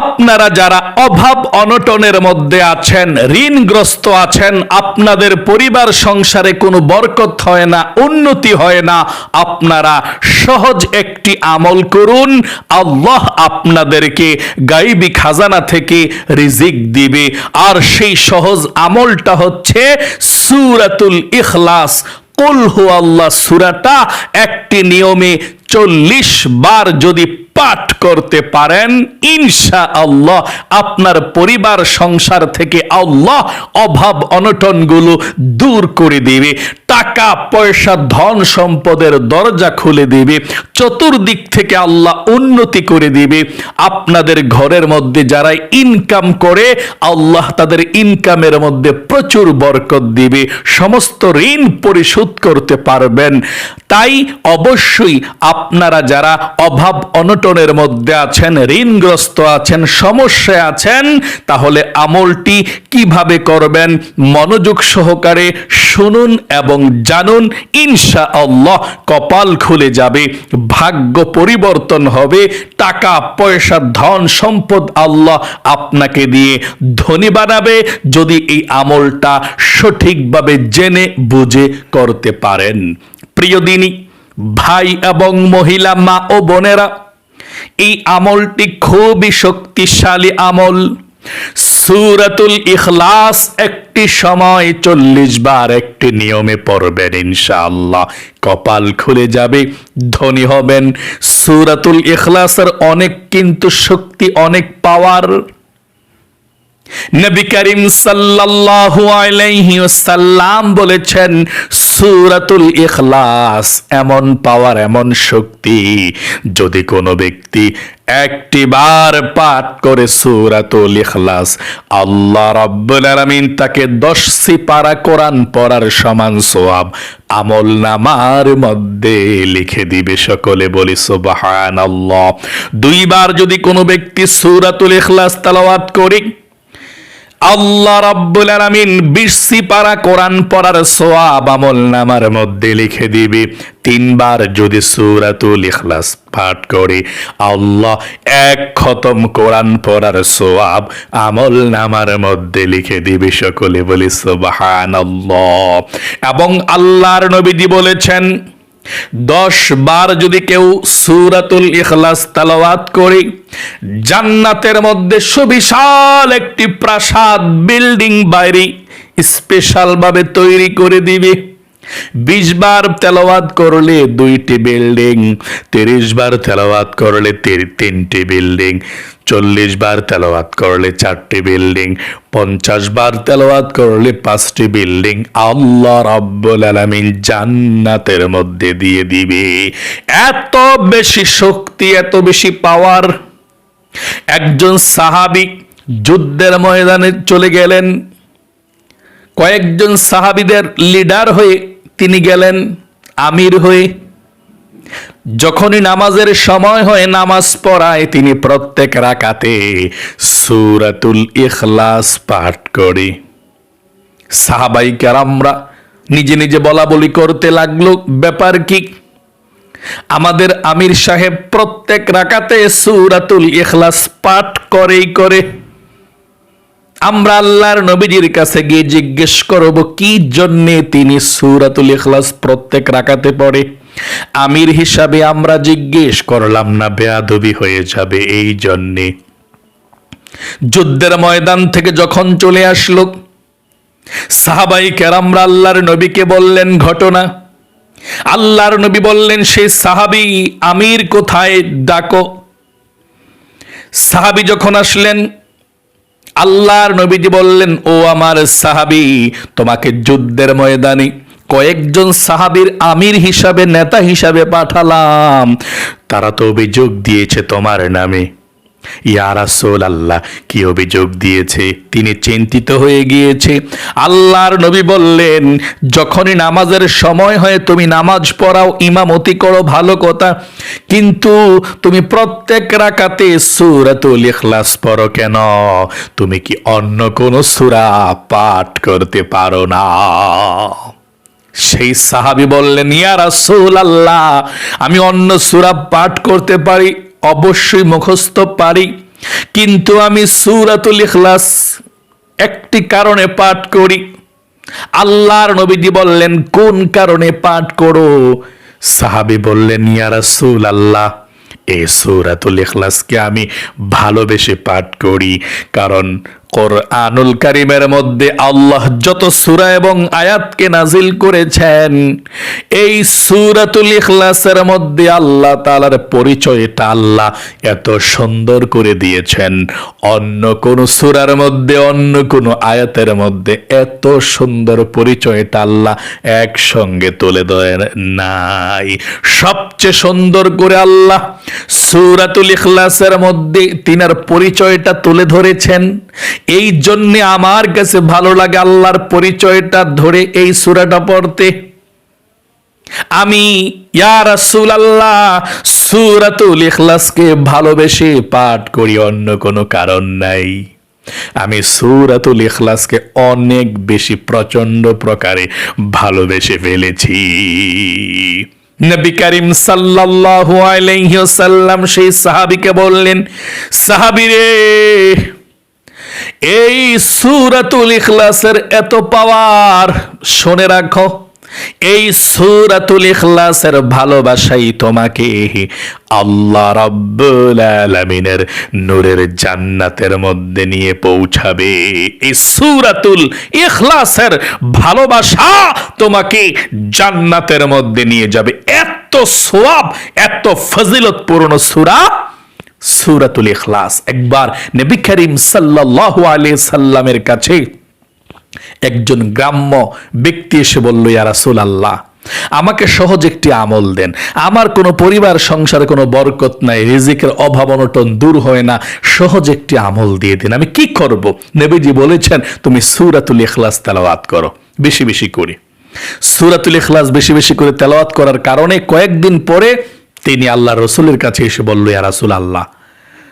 আপনারা যারা অভাব অনটনের মধ্যে আছেন, ঋণগ্রস্ত আছেন, আপনাদের পরিবার সংসারে কোনো বরকত হয় না, উন্নতি হয় না, আপনারা সহজ একটি আমল করুন। আল্লাহ আপনাদেরকে গাইবি খাজানা থেকে রিজিক দিবে। আর সেই সহজ আমলটা হচ্ছে সুরাতুল ইখলাস। কুল হু আল্লাহ সুরাটা একটি নিয়মে চল্লিশ বার যদি পাঠ করতে পারেন ইনশা আল্লাহ আপনার পরিবার, সংসার থেকে আল্লাহ অভাব অনটনগুলো দূর করে দিবে। টাকা, পয়সা, ধন সম্পদের দরজা খুলে দিবে, চতুর্দিক থেকে আল্লাহ উন্নতি করে দিবে। আপনাদের ঘরের মধ্যে যারা ইনকাম করে, আল্লাহ তাদের ইনকামের মধ্যে প্রচুর বরকত দিবে। সমস্ত ঋণ পরিশোধ করতে পারবেন। তাই অবশ্যই আপনারা যারা অভাব অনটনের মধ্যে আছেন, ঋণগ্রস্ত আছেন, সমস্যায় আছেন, তাহলে আমলটি কীভাবে করবেন? মনোযোগ সহকারে শুনুন এবং জানুন ইনশা আল্লাহ কপাল খুলে যাবে, ভাগ্য পরিবর্তন হবে, টাকা, পয়সা, ধন, সম্পদ আল্লাহ আপনাকে দিয়ে ধনী বানাবে, যদি এই আমলটা সঠিকভাবে জেনে বুঝে করতে পারেন। প্রিয় দিনী, ভাই এবং মহিলা, মা ও বোনেরা, এই আমলটি খুবই শক্তিশালী আমল। সুরাতুল ইখলাস একটি সময় চল্লিশ বার একটি নিয়মে পড়বেন ইনশাআল্লাহ। কপাল খুলে যাবে, ধনী হবেন। সুরাতুল ইখলাসের অনেক কিন্তু শক্তি, অনেক পাওয়ার নবী করিম সাল্লাল্লাহু আলাইহি ওয়াসাল্লাম বলেছেন সূরাতুল ইখলাস এমন পাওয়ার, এমন শক্তি যদি কোনো ব্যক্তি একটি বার পাঠ করে সুরাতুল ইখলাস, আল্লাহ রাব্বুল আলামিন তাকে দশ সিপারা কোরআন পড়ার সমান সওয়াব, আমল নামার মধ্যে লিখে দিবে সকলে বলি সুবহানাল্লাহ। দুইবার যদি কোনো ব্যক্তি সুরাতুল ইখলাস তেলাওয়াত করে আল্লাহ রাব্বুল আলামিন বিশি পারা কোরআন পড়ার সোয়াব আমল নামার মধ্যে লিখে দিবে। তিনবার যদি সূরাতুল ইখলাস পাঠ করে, আল্লাহ এক খতম কোরআন পড়ার সোয়াব আমল নামার মধ্যে লিখে দিবে সকলে বলি সুবহানাল্লাহ। এবং আল্লাহর নবীজি বলেছেন দশ বার যদি কেউ সুরাতুল ইখলাস তালাওয়াত করে, জান্নাতের মধ্যে সুবিশাল একটি প্রাসাদ, বিল্ডিং বাইরে স্পেশাল ভাবে তৈরি করে দিবে। বিশ বার তেলাওয়াত করলে দুইটি বিল্ডিং তিরিশ বার তেলাওয়াত করলে তিনটি বিল্ডিং চল্লিশ বার তেলাওয়াত করলে চারটি বিল্ডিং পঞ্চাশ বার তেলাওয়াত করলে পাঁচটি বিল্ডিং আল্লাহ রাব্বুল আলামিন জান্নাতের মধ্যে দিয়ে দিবে। এত বেশি শক্তি, এত বেশি পাওয়ার একজন সাহাবি যুদ্ধের ময়দানে চলে গেলেন। কয়েকজন সাহাবিদের লিডার হয়ে তিনি গেলেন আমির হয়ে। যখনই নামাজের সময় হয় নামাজ পড়ায় তিনি প্রত্যেক রাকাতে সুরাতুল ইখলাস পাঠ করে। সাহাবাই কারামরা নিজে নিজে বলা বলি করতে লাগল, ব্যাপার কি? আমাদের আমির সাহেব প্রত্যেক রাকাতে সুরাতুল ইখলাস পাঠ করেই করে। আমরা আল্লাহর নবীজির কাছে গিয়ে জিজ্ঞেস করব, কি জন্যে তিনি সুরাতুল ইখলাস প্রত্যেক রাকাতে পড়ে? আমির হিসাবে আমরা জিজ্ঞেস করলাম, না, বেয়াদবি হয়ে যাবে, এই জন্যে। যুদ্ধের ময়দান থেকে যখন চলে আসলো, সাহাবাই কেরামরা আল্লাহর নবীকে বললেন, ঘটনা? আল্লাহর নবী বললেন, সেই সাহাবি আমির কোথায়? ডাকো। সাহাবি যখন আসলেন আল্লাহর নবীজি বললেন, ও আমার সাহাবি, তোমাকে যুদ্ধের ময়দানে কয়েকজন সাহাবির আমির হিসাবে, নেতা হিসাবে পাঠালাম। তারা তো অভিযোগ দিয়েছে তোমার নামে। ইয়া রাসূল আল্লাহ কি অভিযোগ দিয়েছে? তিনি চিন্তিত হয়ে গিয়েছে। আল্লাহর নবী বললেন, যখনই নামাজের সময় হয়, তুমি নামাজ পড়াও, ইমামতি করো, ভালো কথা। কিন্তু তুমি প্রত্যেক রাকাতে সূরাতুল ইখলাস পড়ো কেন? তুমি কি অন্য কোন সূরা পাঠ করতে পারো না? সেই সাহাবী বললেন, ইয়া রাসূল আল্লাহ আমি অন্য সূরা পাঠ করতে পারি। অবশ্যই মুখস্থ পারি। কিন্তু আমি সুরাতুল ইখলাস একটি কারণে পাঠ করি। আল্লাহর নবীজি বললেন, কোন কারণে পাঠ করো? সাহাবি বললেন, ইয়া রাসূল আল্লাহ এই সৌরাতুল ইখলাসকে আমি ভালোবেসে পাঠ করি। কারণ কোরআনুল কারিমের মধ্যে আল্লাহ যত সুরা এবং আয়াতকে নাজিল করেছেন, এই সূরাতুল ইখলাসের মধ্যে আল্লাহ তাআলার পরিচয়টা আল্লাহ এত সুন্দর করে দিয়েছেন। অন্য কোন সুরার মধ্যে, অন্য কোন আয়াতের মধ্যে এত সুন্দর পরিচয়টা আল্লাহ একসঙ্গে তুলে দেন নাই। সবচেয়ে সুন্দর করে আল্লাহ সূরাতুল ইখলাসের মধ্যে তিনার পরিচয়টা তুলে ধরেছেন। এই জন্যে আমার কাছে ভালো লাগে আল্লাহর পরিচয়টা ধরে এই সূরাটা পড়তে। আমি, ইয়া রাসূল আল্লাহ সূরাতুল ইখলাসকে ভালোবেসে পাঠ করি, অন্য কোনো কারণ নাই। আমি সূরাতুল ইখলাসকে অনেক বেশি প্রচণ্ড প্রকারে ভালোবেসে ফেলেছি। নবী করিম সাল্লাল্লাহু আলাইহি ওয়াসাল্লাম সেই সাহাবীকে বললেন, সাহাবী রে এই সূরাতুল ইখলাসের এত পাওয়ার, শুনে রাখো, এই সূরাতুল ইখলাসের ভালোবাসাই তোমাকে আল্লাহ রাব্বুল আলামিনের নূরের জান্নাতের মধ্যে নিয়ে পৌঁছাবে। এই সুরাতুল ইখলাসের ভালোবাসা তোমাকে জান্নাতের মধ্যে নিয়ে যাবে। এত সোয়াব, এত ফজিলতপূর্ণ সূরা সুরাতুল ইখলাস। একবার নবী করিম সাল্লাল্লাহু আলাইহি সাল্লামের কাছে একজন গ্রাম্য ব্যক্তি এসে বলল, ইয়া রাসূলুল্লাহ, আমাকে সহজ একটি আমল দেন। আমার কোনো পরিবার, সংসারে কোনো বরকত নাই, রিজিকের অভাব অনটন দূর হয় না, সহজ একটি আমল দিয়ে দিন। আমি কি করব? নবীজি বলেছেন, তুমি সূরাতুল ইখলাস তেলাওয়াত করো, বেশি বেশি করে। সূরাতুল ইখলাস বেশি বেশি করে তেলাওয়াত করার কারণে কয়েকদিন পরে তিনি আল্লাহ রসুলের কাছে এসে বলল, ইয়া রাসূল আল্লাহ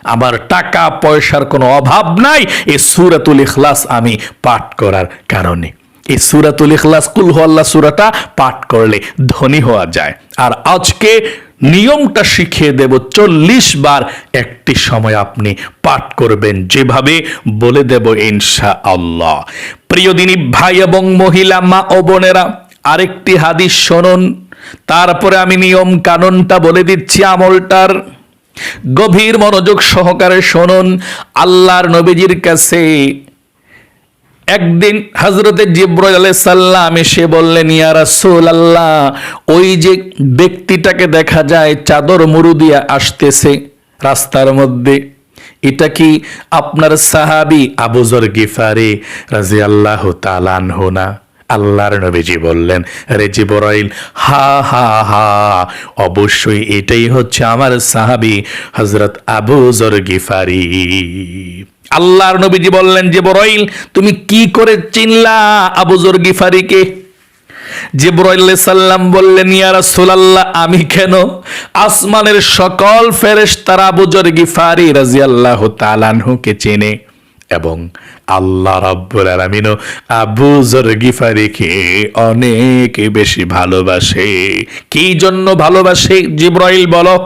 আমার টাকা, পয়সার কোনো অভাব নাই। এই সুরাতুল ইখলাস আমি পাঠ করার কারণে। এই সুরাতুল ইখলাস, কুল আল্লাহ সুরাটা পাঠ করলে ধনী হওয়া যায়। আর আজকে নিয়মটা শিখিয়ে দেব, চল্লিশ বার একটি সময় আপনি পাঠ করবেন। যেভাবে বলে দেব ইনশা আল্লাহ প্রিয় দিনী ভাই এবং মহিলা, মা ও বোনেরা, আরেকটি হাদিস শুনুন। তারপরে আমি নিয়ম কানুনটা বলে দিচ্ছি আমলটার। গভীর মনোযোগ সহকারে শুনুন, আল্লাহর নবীজির কাছে। একদিন হজরতে জিব্রাইল সাল্লাম এসে বললেন, ইয়া রাসূল আল্লাহ ওই যে ব্যক্তিটাকে দেখা যায় চাদর মুরু দিয়া আসতেছে রাস্তার মধ্যে, এটা কি আপনার সাহাবি আবুজর গিফারি রাজি আল্লাহ তালানহু না? আল্লাহর নবীজি বললেন রে জিবরাইল, হা হা হা, অবশ্যই এটাই হচ্ছে আমার সাহাবি হজরত আবু জর গিফারি। আল্লাহর নবীজি বললেন, জিবরাইল, তুমি কি করে চিনলা আবু জর গিফারিকে? জিব্রাইল সাল্লাম বললেন, ইয়া আমি কেন আসমানের সকল ফেরেশতারা আবু জর গিফারি রাদিয়াল্লাহু তাআলা আনহুকে চেনে? এবং আল্লাহ রাব্বুল আলামিনও আবু জর গিফারিকে অনেক বেশি ভালোবাসে। কি জন্য ভালোবাসে? জিব্রাইল বলো।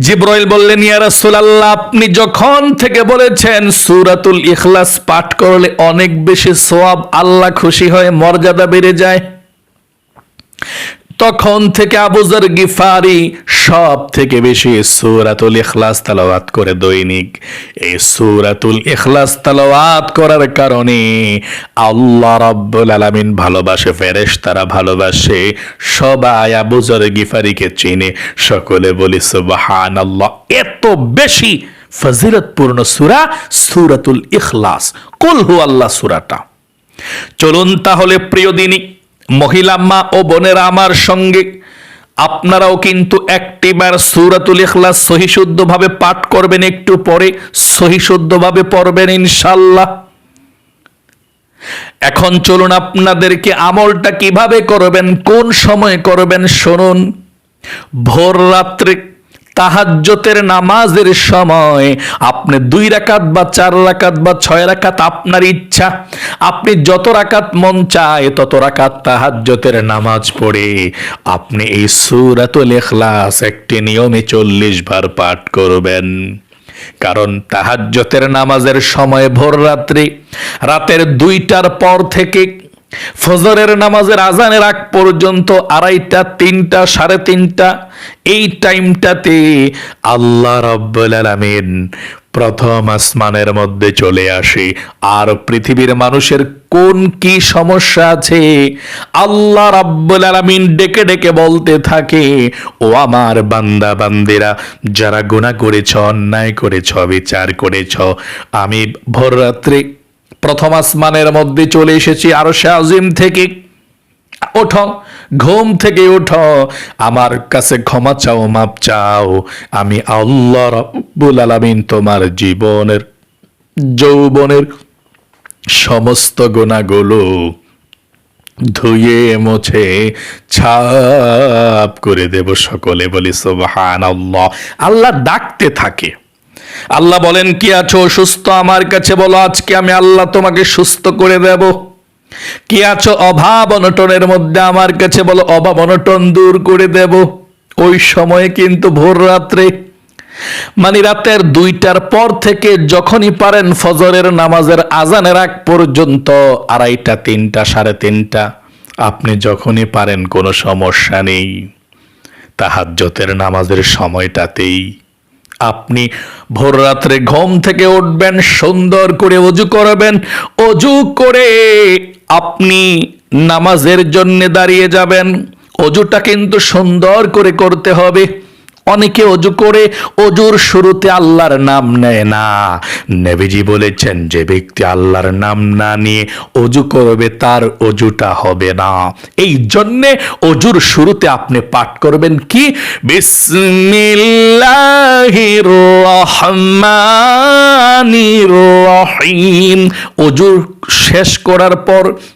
জিব্রাইল বললেন, ইয়া রাসূলুল্লাহ, আপনি যখন থেকে বলেছেন সূরাতুল ইখলাস পাঠ করলে অনেক বেশি সওয়াব, আল্লাহ খুশি হয়ে মর্যাদা বেড়ে যায়। তখন থেকে আবুজার গিফারি সব থেকে বেশি সূরাতুল ইখলাস তালাওয়াত করে দৈনিক। এই সূরাতুল ইখলাস তালাওয়াত করার কারণে আল্লাহ রাব্বুল আলামিন ভালোবাসে ফেরেশ তারা ভালোবাসে, সবাই আবুজার গিফারিকে চিনে। সকলে বলি, সুবহানাল্লাহ, এত বেশি ফজিলতপূর্ণ সূরা সুরাতুল ইখলাস। কুল হু আল্লাহ সুরাটা। চলুন তাহলে প্রিয় দিনী মহিলা মা ও বোনেরা আমার সঙ্গে, আপনারাও কিন্তু একটিবার সুরাতুল ইখলাস সহিশুদ্ধভাবে পাঠ করবেন, একটু পরে সহিশুদ্ধভাবে পড়বেন ইনশাল্লাহ এখন চলুন আপনাদেরকে আমলটা কীভাবে করবেন, কোন সময় করবেন, শুনুন। ভোর রাত্রে তাহাজ্জতের নামাজের সময় আপনি দুই রাকাত বা চার রাকাত বা ছয় রাকাত আপনার ইচ্ছা, আপনি যত রাকাত মন চায় তত রাকাত তাহাজ্জতের নামাজ পড়ে। আপনি এই সুরাতুল ইখলাস একটি নিয়মে চল্লিশ বার পাঠ করবেন। কারণ তাহাজ্জতের নামাজের সময় ভোর রাত্রি, রাতের দুইটার পর থেকে ফজরের নামাজের আজানের আগ পর্যন্ত আড়াইটা, তিনটা, সাড়ে তিনটা, এই টাইমটাতে আল্লাহ রব্বুল আলামিন প্রথম আসমানের মধ্যে চলে আসে। আর পৃথিবীর মানুষের কোন কি সমস্যা আছে? আল্লাহ রাব্বুল আলামিন ডেকে ডেকে বলতে থাকে, ও আমার বান্দা, বান্দিরা, যারা গুনাহ করেছ, অন্যায় করেছ বিচার করেছ, আমি ভোর রাত্রে প্রথম আসমানের মধ্যে চলে এসেছি। আরও আজিম থেকে ওঠো, ঘুম থেকে ওঠো। আমার কাছে ক্ষমা চাও, মাপ চাও। আমি আল্লাহ রব্বুল আলামিন তোমার জীবনের, যৌবনের সমস্ত গুণাগুলো ধুয়ে, মুছে, ছাপ করে দেব সকলে বলি সুবহান আল্লাহ আল্লাহ ডাকতে থাকে। আল্লাহ বলেন, কি আছো? সুস্থ আমার কাছে বলো, আজকে আমি আল্লাহ তোমাকে সুস্থ করে দেব। কি আছো? অভাব অনটনের মধ্যে আমার কাছে বলো, অভাব অনটন দূর করে দেব। ওই সময়ে কিন্তু ভোর রাত্রে মানে রাতের দুইটার পর থেকে যখনই পারেন ফজরের নামাজের আজানের আগ পর্যন্ত, আড়াইটা, তিনটা, সাড়ে তিনটা, আপনি যখনই পারেন, কোনো সমস্যা নেই। তাহাজ্জতের নামাজের সময়টাতেই আপনি ভোর রাত্রে ঘুম থেকে উঠবেন, সুন্দর করে অজু করবেন। অজু করে আপনি নামাজের জন্য দাঁড়িয়ে যাবেন। অজুটা কিন্তু সুন্দর করে করতে হবে। অনেকে অজু করে, অজুর শুরুতে আল্লাহর নাম নেয় না। নেবিজি বলেছেন, যে ব্যক্তি আল্লাহর নাম না নিয়ে অজু করবে, তার অজুটা হবে না। এই জন্যে অজুর শুরুতে আপনি পাঠ করবেন কি? বিসমিল্লাহির অজুর শেষ করার পর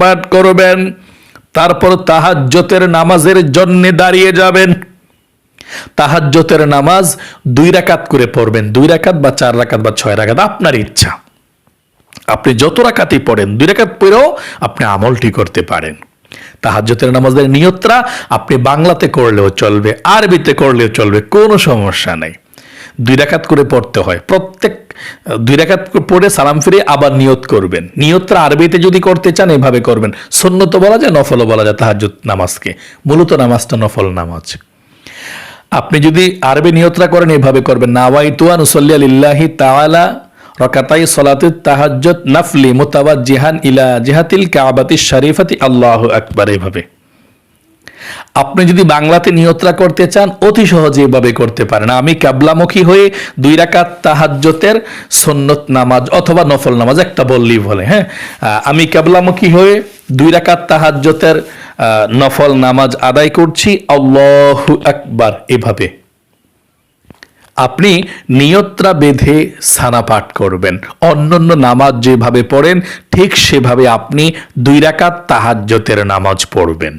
পাঠ করবেন, তারপর তাহাজ্জতের নামাজের জন্য দাঁড়িয়ে যাবেন। তাহাজ্জতের নামাজ দুই রাকাত করে পড়বেন, দুই রাকাত বা চার রাকাত বা ছয় রাকাত, আপনার ইচ্ছা। আপনি যত রাকাতই পড়েন, দুই রাকাত পড়েও আপনি আমলটি করতে পারেন। তাহাজ্জতের নামাজের নিয়তরা আপনি বাংলাতে করলেও চলবে, আরবিতে করলেও চলবে, কোনো সমস্যা নেই। দুই রাকাত করে পড়তে হয় প্রত্যেক দুই রাকাত পড়ে সালাম ফিরে আবার নিয়ত করবেন। নিয়তটা আরবিতে যদি করতে চান, এভাবে করবেন। সন্ন্যত বলা যায়, নফলও বলা যায় তাহাজ্জুদ নামাজকে। মূলত নামাজটা নফল নামাজ। আপনি যদি আরবি নিয়তরা করেন, এভাবে করবেন। নাওয়াই তুয়ান উসল্লি আলিল্লাহি তাআলা রকাতাই সলাতে তাহাজ্জত নাফলি মোতাবাদ জিহান ইলা জিহাতিল কাবাতি শরীফাতি আল্লাহ আকবার, এভাবে। আপনি যদি বাংলাতে নিয়ত্রা করতে চান অতি সহজে এভাবে করতে পারেন। আমি কাবলামুখী হয়ে দুই রাকাত তাহাজ্জতের সন্নত নামাজ অথবা নফল নামাজ একটা বললেই বলে হ্যাঁ? আমি কাবলামুখী হয়ে দুই রাকাত তাহাজ্জতের আহ, নফল নামাজ আদায় করছি আল্লাহু আকবার এভাবে। আপনি নিয়ত্রা বেঁধে সানা পাঠ করবেন। অন্যান্য নামাজ যেভাবে পড়েন ঠিক সেভাবে আপনি দুই রাকাত তাহাজ্জতের নামাজ পড়বেন।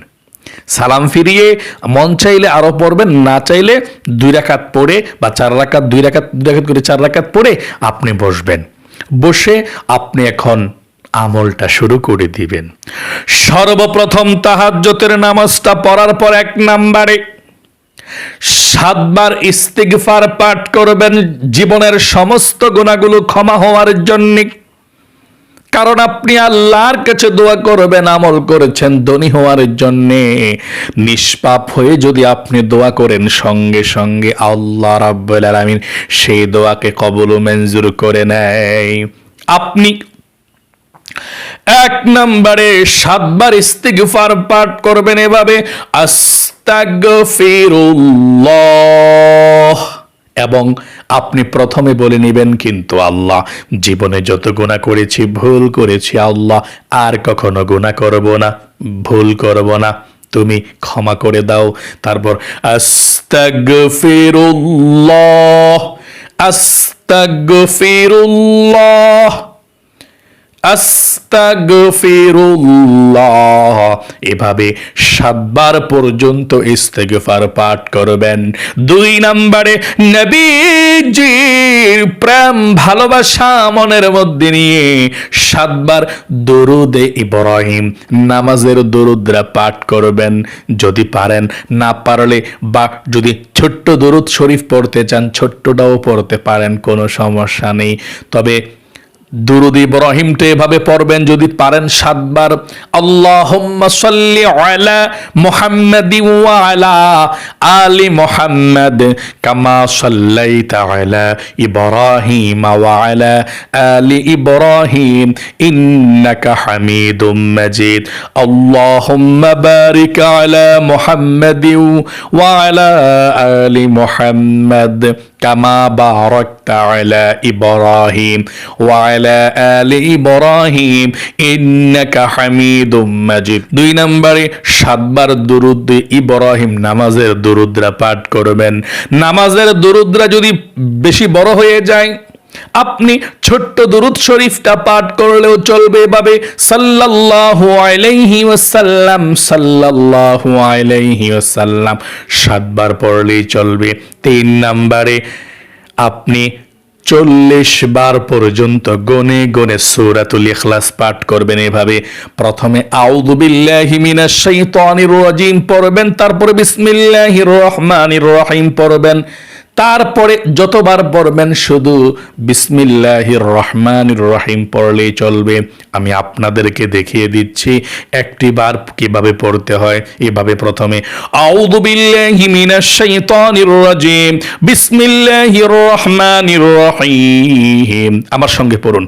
সালাম ফিরিয়ে, মন চাইলে আরও পড়বেন, না চাইলে দুই রাকাত পড়ে বা চার রাকাত, দুই রাকাত দুই রাকাত করে চার রাকাত পড়ে আপনি বসবেন। বসে আপনি এখন আমলটা শুরু করে দিবেন। সর্বপ্রথম তাহাজ্জতের নামাজটা পড়ার পর এক নাম্বারে সাতবার ইস্তিগফার পাঠ করবেন, জীবনের সমস্ত গুণাগুলো ক্ষমা হওয়ার জন্য। কারণ আপনি আল্লাহর কাছে দোয়া করবেন, আমল করেছেন ধনী হওয়ার জন্য। নিষ্পাপ হয়ে যদি আপনি দোয়া করেন, সঙ্গে সঙ্গে আল্লাহ রাব্বুল আলামিন সেই দোয়াকে কবুল ও মঞ্জুর করে নেয়। আপনি এক নম্বরে সাতবার ইস্তিগফার পাঠ করবেন এভাবে, আস্তাগফিরুল্লাহ। এবং আপনি প্রথমে বলে নেবেন কিন্তু আল্লাহ, জীবনে যত গুণা করেছি, ভুল করেছি আল্লাহ, আর কখনো গুণা করব না, ভুল করব না। তুমি ক্ষমা করে দাও। তারপর, আস্তাগফিরুল্লাহ আস্ত আস্তাগফিরুল্লাহ। আস্তাগফিরুল্লাহ। এভাবে সাতবার পর্যন্ত ইস্তেগফার পাঠ করবেন। দুই নম্বরে, নবীজির প্রেম, ভালোবাসা মনের মধ্যে নিয়ে সাতবার দরুদে ইব্রাহিম নামাজের দরুদরা পাঠ করবেন। যদি পারেন, না পারলে বা যদি ছোট্ট দরুদ শরীফ পড়তে চান, ছোট্টটাও পড়তে পারেন, কোনো সমস্যা নেই। তবে দুরুদ ইব্রাহিমটা এভাবে পড়বেন যদি পারেন সাতবার। আল্লাহুম্মা সাল্লি আলা মুহাম্মাদি ওয়া আলা আলি মুহাম্মাদ কামা সাল্লাইতা আলা ইব্রাহিম ওয়া আলা আলি ইব্রাহিম ইন্নাকা হামিদুম মাজিদ। আল্লাহুম্মা বারিক আলা মুহাম্মাদি ওয়া আলা আলি মুহাম্মাদ কামা বারাকতা আলা ইব্রাহিম ওয়া আলা আলি ইব্রাহিম, ইন্নাকা হামিদুম মাজিদ। দুই নম্বরে, সাতবার দুরুদ ইব্রাহিম নামাজের দুরুদরা পাঠ করবেন। নামাজের দুরুদরা যদি বেশি বড় হয়ে যায়, আপনি ছোট্ট দুরুদ শরীফটা পাঠ করলেও চলবে এভাবে, সাল্লাল্লাহু আলাইহি ওয়াসাল্লাম, সাল্লাল্লাহু আলাইহি ওয়াসাল্লাম, সাতবার পড়লেই চলবে। তিন নম্বরে, আপনি চল্লিশ বার পর্যন্ত গনে গনে সূরাতুল ইখলাস পাঠ করবেন এভাবে। প্রথমে আউদুবিল্লাহিমিনাশাইতানির বিল্লাহি মিনাশ শাইতানির রাজিম পড়বেন, তারপরে বিসমিল্লাহির রহমানির রহিম পড়বেন। তারপরে যতবার পড়বেন শুধু বিসমিল্লাহির রহমানির রহিম পড়লেই চলবে। আমি আপনাদেরকে দেখিয়ে দিচ্ছি একটি বার কীভাবে পড়তে হয়। এভাবে প্রথমে, আউযু বিল্লাহি রহিম। আমার সঙ্গে পড়ুন।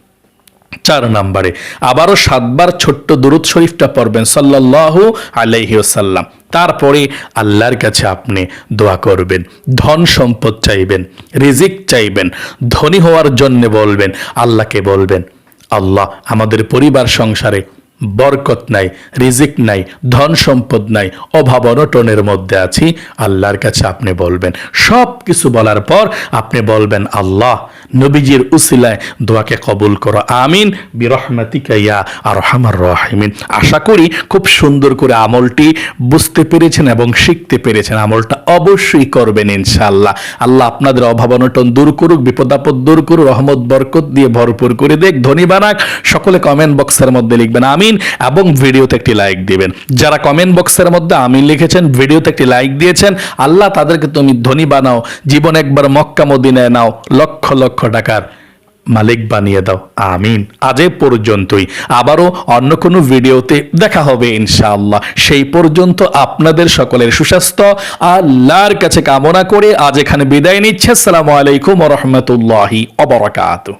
চার নম্বরে। আবারও সাতবার ছোট্ট দুরুদ শরীফটা পড়বেন, সাল্লাল্লাহু আলাইহি ওসাল্লাম তারপরে আল্লাহর কাছে আপনি দোয়া করবেন, ধন সম্পদ চাইবেন, রিজিক চাইবেন, ধনী হওয়ার জন্যে বলবেন, আল্লাহকে বলবেন, আল্লাহ আমাদের পরিবার সংসারে বরকত নাই, রিজিক নাই, ধন সম্পদ নাই, অভাব অনটনের মধ্যে আছি। আল্লাহর কাছে আপনি বলবেন। সব কিছু বলার পর আপনি বলবেন, আল্লাহ, নবীজির উসিলায় দোয়াকে কবুল করো। আমিন। বিরহমাতিকা ইয়া আর রহমার রহিমিন। আশা করি খুব সুন্দর করে আমলটি বুঝতে পেরেছেন এবং শিখতে পেরেছেন। আমলটা অবশ্যই করবেন ইনশাআল্লাহ। আল্লাহ আপনাদের অভাব অনটন দূর করুক, বিপদ আপদ দূর করুক, রহমত, বরকত দিয়ে ভরপুর করে দেখ, ধনী বানাক। সকলে কমেন্ট বক্সের মধ্যে লিখবেন, আমিন। এবং ভিডিওতে একটি লাইক দিবেন। যারা কমেন্ট বক্সের মধ্যে আমিন লিখেছেন, ভিডিওতে একটি লাইক দিয়েছেন, আল্লাহ তাদেরকে তুমি ধনী বানাও, জীবন একবার মক্কা মদিনায় নাও, লক্ষ লক্ষ টাকার মালিক বানিয়ে দাও। আমিন। আজ পর্যন্তই। আবারও অন্য কোনো ভিডিওতে দেখা হবে ইনশাআল্লাহ। সেই পর্যন্ত আপনাদের সকলের সুস্বাস্থ্য, আল্লাহর কাছে কামনা করে আজ এখানে বিদায় নিচ্ছে। আসসালামু আলাইকুম রহমতুল্লাহি অবরাকাত